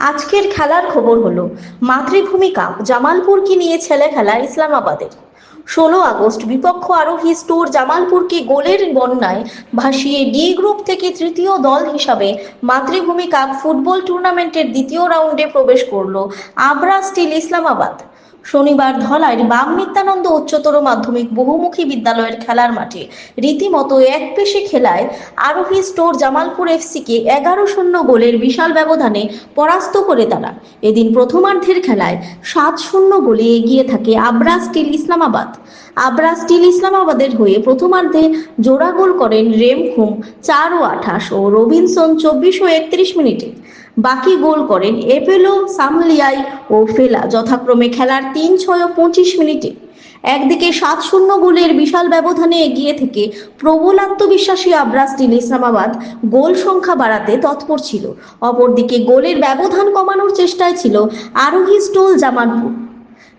আজকের খেলার খবর হলো মাতৃভূমি কাপ জামালপুরকে নিয়ে ছেলে খেলা ইসলামাবাদের। ষোলো আগস্ট বিপক্ষ আরোহী স্টোর জামালপুরকে গোলের বন্যায় ভাসিয়ে ডি গ্রুপ থেকে তৃতীয় দল হিসাবে মাতৃভূমি কাপ ফুটবল টুর্নামেন্টের দ্বিতীয় রাউন্ডে প্রবেশ করল আবরা স্টিল ইসলামাবাদ। শনিবার ধলাইয়ের বাম নিত্যানন্দ উচ্চতর মাধ্যমিক বহুমুখী বিদ্যালয়ের খেলার মাঠে রীতিমতো এক পেশে খেলায় আরোহী স্টোর জামালপুর এফসিকে এগারো শূন্য গোলের বিশাল ব্যবধানে পরাস্ত করে তারা। এদিন প্রথমার্ধের খেলায় সাত শূন্য গোলে এগিয়ে থাকে আবরা স্টিল ইসলামাবাদ। আবরা স্টিল ইসলামাবাদের হয়ে প্রথমার্ধে জোড়া গোল করেন রেমখুম চার ও আঠাশ ও রবিনসন চব্বিশ ও একত্রিশ মিনিটে। বাকি গোল করেন এপেলো, সামলিয়াই ও ফেলা। যথাক্রমে খেলার তিন ছয় ও পঁচিশ মিনিটে একদিকে সাত শূন্য গোলের বিশাল ব্যবধানে এগিয়ে থেকে প্রবল আত্মবিশ্বাসী আবরা স্টিল ইসলামাবাদ গোল সংখ্যা বাড়াতে তৎপর ছিল। অপরদিকে গোলের ব্যবধান কমানোর চেষ্টায় ছিল আরোহী স্টোল জামানপুর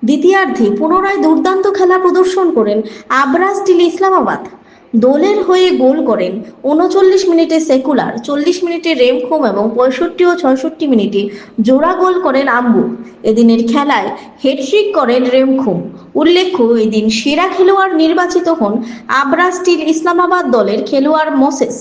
দ্বিতীয়ার্ধে পুনরায় দুর্দান্ত খেলা প্রদর্শন করেন আবরা স্টিল ইসলামাবাদ। দলের হয়ে গোল করেন উনচল্লিশ মিনিটে সেকুলার, চল্লিশ মিনিটে রেমখোম এবং পঁয়ষট্টি ও ছয়ষট্টি মিনিটে জোড়া গোল করেন আম্বু। এদিনের খেলায় হেডট্রিক করেন রেমখোম। উল্লেখ্য, এদিন সেরা খেলোয়াড় নির্বাচিত হন আবরা স্টিল ইসলামাবাদ দলের খেলোয়াড় মোসেস।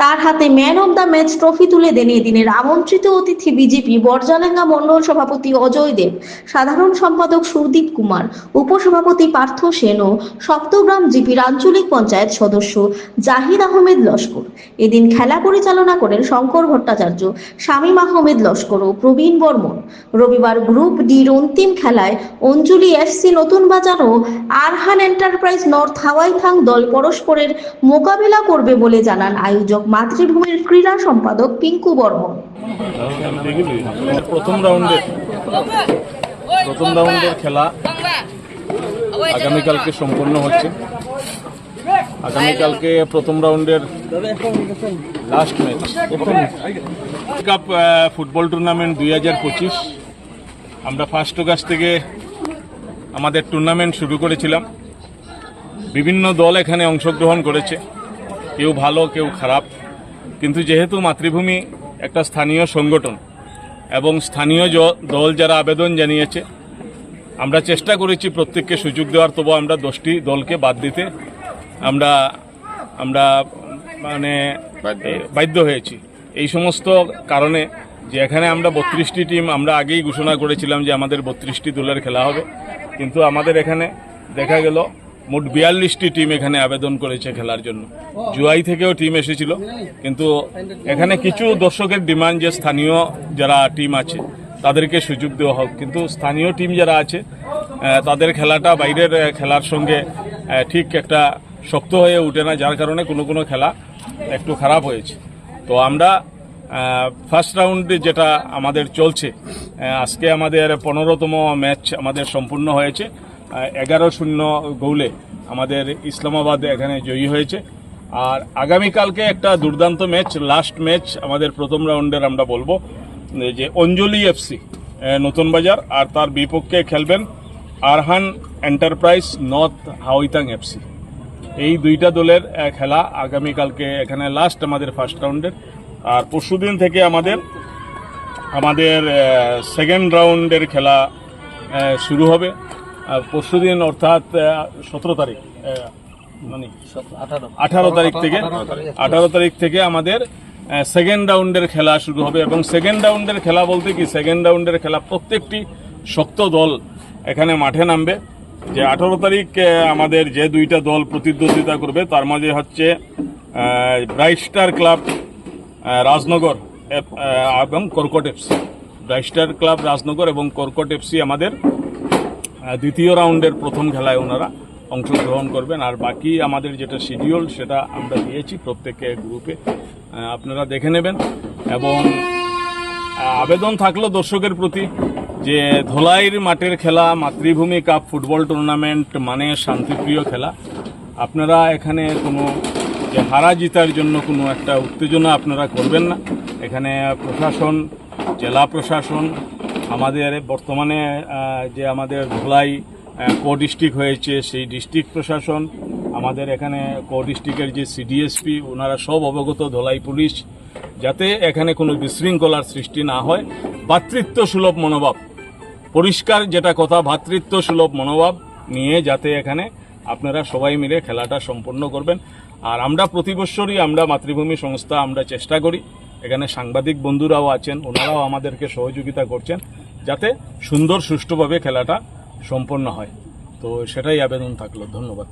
তার হাতে man of the match trophy তুলে দেন এদিনের আমন্ত্রিত অতিথি বিজেপি বর্জালেঙ্গা মণ্ডল সভাপতি অজয় দেব, সাধারণ সম্পাদক সুদীপ কুমার, উপসভাপতি পার্থ সেন ও সপ্তগ্রাম জিপির আঞ্চলিক পঞ্চায়েত সদস্য জাহিদ আহমেদ লস্কর। এদিন খেলা পরিচালনা করেন শঙ্কর ভট্টাচার্য, শামীম আহমেদ লস্কর ও প্রবীণ বর্মন। রবিবার গ্রুপ ডির অন্তিম খেলায় অঞ্জলি এফসি নতুন বাজার ও আরহান এন্টারপ্রাইজ নর্থ হাওয়াইথাং দল পরস্পরের মোকাবিলা করবে বলে জানান আয়োজক মাতৃভূমির ক্রীড়া সম্পাদক পিঙ্কু বর্মন। প্রথম রাউন্ডের প্রথম রাউন্ডের খেলা আগামীকালকে সম্পন্ন হচ্ছে। আগামীকালকে প্রথম রাউন্ডের last match cup football tournament দুই হাজার পঁচিশ। আমরা ফার্স্ট অগাস্ট থেকে আমাদের টুর্নামেন্ট শুরু করেছিলাম। বিভিন্ন দল এখানে অংশগ্রহণ করেছে। কেউ ভালো কেউ খারাপ। কিন্তু যেহেতু মাতৃভূমি একটা স্থানীয় সংগঠন এবং স্থানীয় দল যারা আবেদন জানিয়েছে আমরা চেষ্টা করেছি প্রত্যেককে সুযোগ দেওয়ার তবু আমরা দশটি দলকে বাদ দিতে। আমরা আমরা মানে বাধ্য হয়েছি। এই সমস্ত কারণে যে এখানে আমরা বত্রিশটি টিম আমরা আগেই ঘোষণা করেছিলাম যে আমাদের বত্রিশটি দলের খেলা হবে। কিন্তু আমাদের এখানে দেখা গেল মোট বিয়াল্লিশটি টিম এখানে আবেদন করেছে খেলার জন্য। জুয়াই থেকেও টিম এসেছিল, কিন্তু এখানে কিছু দর্শকের ডিমান্ড যে স্থানীয় যারা টিম আছে, তাদেরকে সুযোগ দেওয়া হোক। কিন্তু স্থানীয় টিম যারা আছে তাদের খেলাটা বাইরের খেলার সঙ্গে ঠিক একটা শক্ত হয়ে ওঠে না, যার কারণে কোনো কোনো খেলা একটু খারাপ হয়েছে। তো আমরা ফার্স্ট রাউন্ডে যেটা আমাদের চলছে আজকে আমাদের পনেরোতম ম্যাচ আমাদের সম্পূর্ণ হয়েছে। এগারো শূন্য গোলে আমাদের ইসলামাবাদ এখানে জয়ী হয়েছে। আর আগামীকালকে একটা দুর্দান্ত ম্যাচ লাস্ট ম্যাচ আমাদের প্রথম রাউন্ডের আমরা বলব যে অঞ্জলি এফসি নতুন বাজার, আর তার বিপক্ষে খেলবেন Arhan enterprise north Hawaitang FC. এই দুইটা দলের খেলা আগামীকালকে এখানে লাস্ট আমাদের ফার্স্ট রাউন্ডের আর পরশুদিন থেকে আমাদের আমাদের সেকেন্ড রাউন্ডের খেলা শুরু হবে। পরশুদিন অর্থাৎ সতেরো তারিখ মানে আঠারো। তারিখ থেকে আঠারো তারিখ থেকে আমাদের সেকেন্ড রাউন্ডের খেলা শুরু হবে এবং সেকেন্ড রাউন্ডের খেলা বলতে কি সেকেন্ড রাউন্ডের খেলা প্রত্যেকটি শক্ত দল এখানে মাঠে নামবে। যে আঠারো তারিখ আমাদের যে দুইটা দল প্রতিদ্বন্দ্বিতা করবে তার মাঝে হচ্ছে ব্রাইট স্টার ক্লাব রাজনগর এবং Karkat FC bright star club Rajnagar এবং কর্কট এফসি আমাদের দ্বিতীয় রাউন্ডের প্রথম খেলায় ওনারা অংশগ্রহণ করবেন। আর বাকি আমাদের যেটা শিডিউল সেটা আমরা দিয়েছি প্রত্যেকে গ্রুপে আপনারা দেখে নেবেন। এবং আবেদন থাকল দর্শকের প্রতি যে ধোলাইয়ের মাঠের খেলা, মাতৃভূমি কাপ, ফুটবল টুর্নামেন্ট মানে শান্তিপ্রিয় খেলা। আপনারা এখানে কোনো যে হারা জিতার জন্য কোনো একটা উত্তেজনা আপনারা করবেন না। এখানে প্রশাসন, জেলা প্রশাসন আমাদের বর্তমানে যে আমাদের ধলাই কো ডিস্ট্রিক্ট হয়েছে, সেই ডিস্ট্রিক্ট প্রশাসন, আমাদের এখানে কো ডিস্ট্রিক্টের যে সিডিএসপি ওনারা সব অবগত, ধলাই পুলিশ, যাতে এখানে কোনো বিশৃঙ্খলার সৃষ্টি না হয়। ভাতৃত্ব সুলভ মনোভাব, পরিষ্কার যেটা কথা ভাতৃত্ব সুলভ মনোভাব নিয়ে যাতে এখানে আপনারা সবাই মিলে খেলাটা সম্পন্ন করবেন। আর আমরা প্রতি বছরই আমরা মাতৃভূমি সংস্থা আমরা চেষ্টা করি এখানে সাংবাদিক বন্ধুরাও আছেন, ওনারাও আমাদেরকে সহযোগিতা করছেন, যাতে সুন্দর সুষ্ঠুভাবে খেলাটা সম্পন্ন হয়। তো সেটাই আবেদন থাকল, ধন্যবাদ।